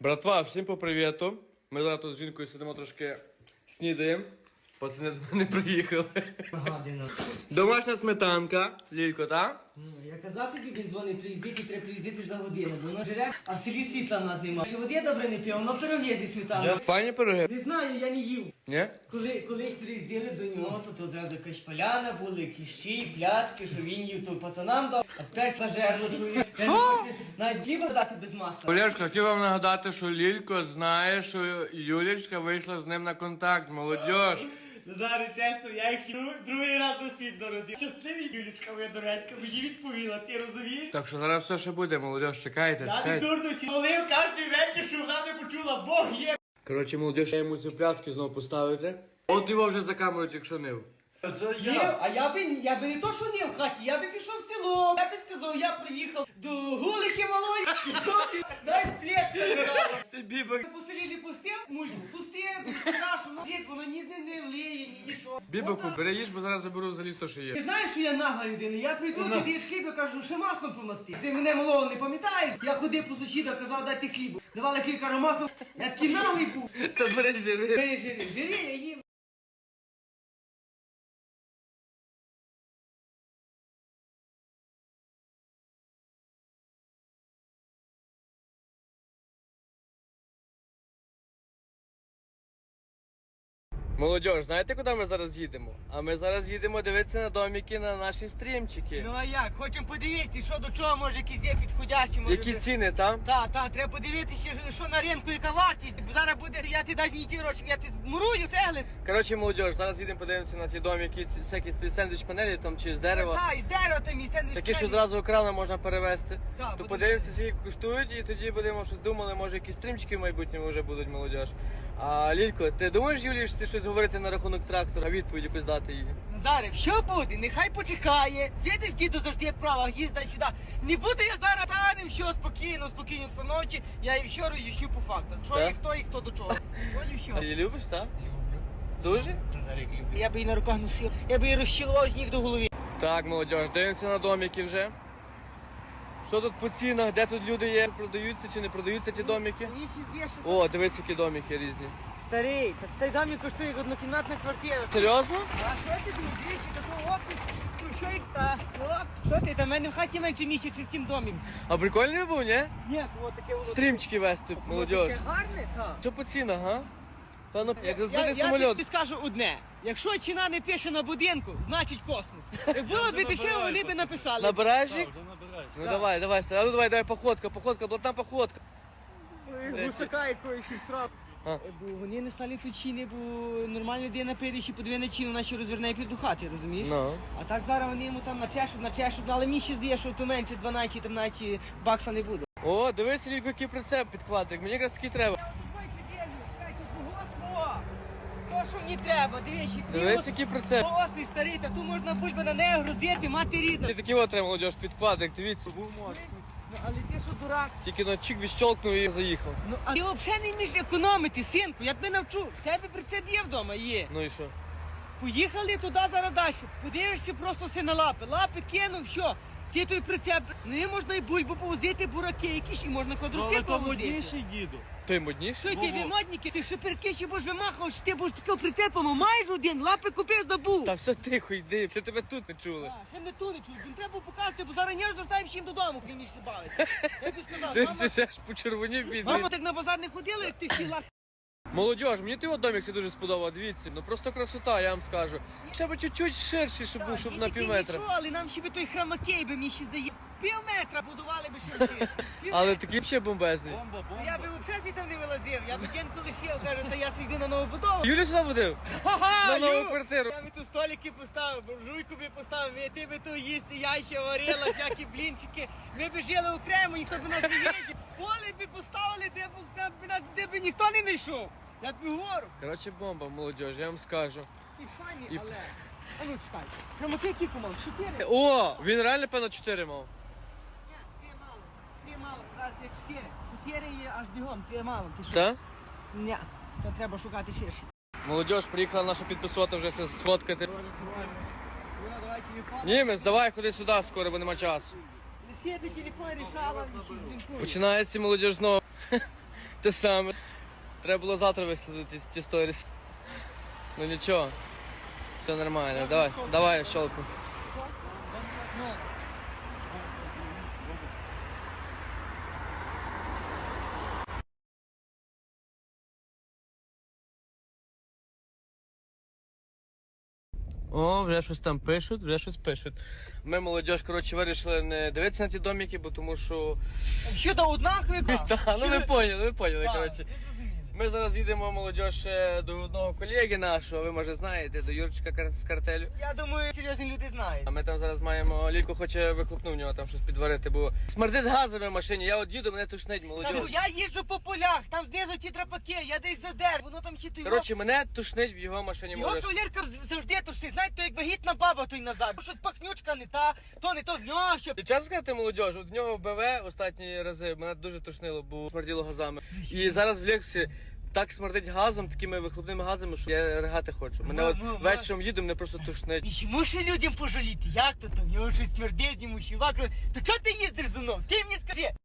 Братва, всім по привіту. Ми зараз тут з жінкою сидимо трошки снідаємо. Пацани до мене приїхали. Домашня сметанка, лілько, так? Ну, Я казав тобі, він дзвонить, приїздити, треба приїздити за годину, бо воно жере, а в селі світла в нас немає. Ще води добре не п'є, воно пироги зі сметаною. Пані пироги. Не знаю, я не їв. Ні? Коли колись приїздили до нього, то, то одразу якась поляна були, кіщі, пляцки, що він їв, то пацанам дав, а тепер сажерло чуєш. Навіть хліба дати без масла. Олешко, хотів вам нагадати, що Лілько знає, що Юлічка вийшла з ним на контакт, молодь. Зараз чесно, я їх другий раз до світ народив. Щасливі Юлічка, моя дорогенька, мені відповіла, ти розумієш? Так що зараз все ще буде, молодь, чекайте, Я не чекайте. дурно сі молив кожен вечір, що вона не почула, Бог є. Коротше, молодь, я йому пляцки знову поставити. От його вже за камеру тільки не. Є, а я би, я би не то, що не в хаті, я би пішов в село. Я би сказав, я приїхав до гулики малої, і доки навіть плет забирала. Бібок. По селі не пустив мульку, пустив, сказав, що ну, воно ні з ним не вліє, нічого. Бібоку, бери їж, бо зараз заберу взагалі все, що Ти є. знаєш, що я нагла людина, я прийду, до даєш хліб, я кажу, ще маслом помасти. Ти мене малого не пам'ятаєш? Я ходив по сусіда, казав, дайте хлібу. Давали кілька маслом, я такий наглий був. Та бери жири. Жири, жири я їм. Молодь, знаєте, куди ми зараз їдемо? А ми зараз їдемо дивитися на домики на наші стрімчики. Ну а як? Хочемо подивитися, що до чого може якісь є підходящі. Може Які би- ціни там? Так, так, треба подивитися, що на ринку яка вартість. Зараз буде, я ти дасть мені ті гроші, я ти мурую цегли. Коротше, молодь, зараз їдемо подивимося на ті домики, ці всякі ці сендвіч панелі там чи з дерева. Так, і з дерева там і сендвіч. Такі, що зразу екрана можна перевести. Так, То буде. подивимося, скільки коштують, і тоді будемо щось думали, може якісь стрімчики в майбутньому вже будуть молодь. А Лілько, ти думаєш, Юлі, що щось говорити на рахунок трактора, відповідь якусь дати їй? Назаре, що буде? Нехай почекає. Видиш, діду завжди в справах, їзда сюди. Не буду я зараз станем, що спокійно, спокійно все ночі. Я і все роз'ясню по фактах. Що Так? і хто, і хто до чого. Що і. Ти її любиш, так? Дуже? Я би її на руках носив, я би її розчілував з ніг до голови. Так, молодь, дивимося на домики вже. Що тут по цінах, де тут люди є, продаються чи не продаються ті домики? Що О, дивись, які домики різні. Старий, цей домик коштує як однокімнатна квартира. Серйозно? А що ти думаєш? Ну що як та? Оп, Що ти, та в мене в хаті менше місяць, в тім домі. А прикольний був, ні? Ні, то таке воно. Стрімчики вести, молодь. Таке гарне, так. Що по цінах, га? Певно, як Я, я самоліт. тобі скажу одне. Якщо ціна не пише на будинку, значить космос. Як було б дешево, вони б написали. Набираєш їх? Ну да. давай, давай, а ну давай, давай, походка, походка, блатна походка. Ой, Гусака якоїсь срак. А. Бо вони не стали тут бо нормально людина прийде, ще подиве на чину, вона ще розверне і піде до хати, розумієш? No. А так зараз вони йому там начешуть, начешуть, але мені ще здає, що то менше 12-13 бакса не буде. О, дивись, ліку який прицеп під квадрик, мені якраз такий треба. То, що мені треба, дивіться, Дивись, який прицеп. Голосний старий, та тут можна бульба на неї роздіти, мати рідна. Мені такий от треба, молодь, під квадрик, дивіться. Ну, але ти що дурак? Тільки на чик відщолкнув і заїхав. Ну, а ти взагалі не вмієш економити, синку, я тебе навчу. В тебе прицеп є вдома, є. Ну і що? Поїхали туди зараз далі. Подивишся просто все на лапи. Лапи кинув, що? Ти той прицеп, не можна і бульбу повозити, бураки якісь, і можна Ну, але квадроцикл то повозити. модніший Той модніший? Що ти Во-во. ти шиперки ще будеш вимахав, що ти будеш таким прицепом, маєш один, лапи купив, забув. Та все тихо, йди, все тебе тут не чули. А, Ще не ту не чую, треба було показати, бо зараз не розвертаємо всім додому, поки між бавити. Я тобі сказав, Ти мама, все ще аж почервонів бідний. мама так на базар не ходила, як ти хотіла. Молодіж, мені от домик це дуже сподобав, дивіться, ну просто красота, я вам скажу. Ще би чуть-чуть ширший, щоб був, щоб на пів метра. Нічого, але нам ще би той хромакей би мені ще здає. Пів метра будували би ще ще. Пів Але метра. такий ще бомбезний. Бомба, Ну, Я би бомба. взагалі звідти не вилазив, я би день коли ще кажу, та я йду на нову будову. Юлі сюди? Ха-ха, На нову Ю! квартиру. Я би тут столики поставив, буржуйку би поставив, ми ти би тут їсти, яйця варила, всякі блінчики. Ми би жили окремо, ніхто б нас не видів. Поле би поставили, де б, де б нас де б ніхто не знайшов. Я тобі говорю. Коротше, бомба, молодіж, я вам скажу. І фані, І- але. А ну чекай. Прямо ти кілько мав? Чотири? О, він реально, певно, 4 мав. Три чотири. Чотири є аж бігом, три мало. Ти що? Так? Ні, то треба шукати ширше. Молодіж, приїхала наша підписота вже все сфоткати. Вона давай телефон. Німець, давай ходи сюди скоро, бо нема часу. Телефон рішала, і. Починається молодіж знову. Те саме. Треба було завтра вислати ті, сторіс. Ну нічого. Все нормально. Давай, давай, щелку. Ну, О, вже щось там пишуть, вже щось пишуть. Ми, молодь, коротше, вирішили не дивитися на ті домики, бо тому що. Ще до однакові Та, ну ви поняли, ви поняли, коротше. Ми зараз їдемо, молодь, до одного колеги нашого, ви може знаєте, до Юрчика з картелю. Я думаю, серйозні люди знають. А ми там зараз маємо Лілько хоче виклопну в нього там щось підварити, бо смердить газові в машині. Я от їду, мене тушнить, молодь. ну, я їжджу по полях, там знизу ті трапаки, я десь задер, воно там той Коротше, мене тушнить в його машині, Його молодь. кавалерка завжди тушить, знаєте, то як вагітна баба той назад. Щось пахнючка не та, то не то в нього, що І чесно сказати, молодь, от в нього в БВ останні рази мене дуже тушнило, бо смерділо газами. І зараз в Лексі так смердить газом, такими вихлопними газами, що я ригати хочу. Мене Ну, от ну. вечором їду, мене просто тушнить. І ще мушу людям пожаліти, як то там, в нього щось смердить, йому вакро. То чого ти їздиш за мною? Ти мені скажи.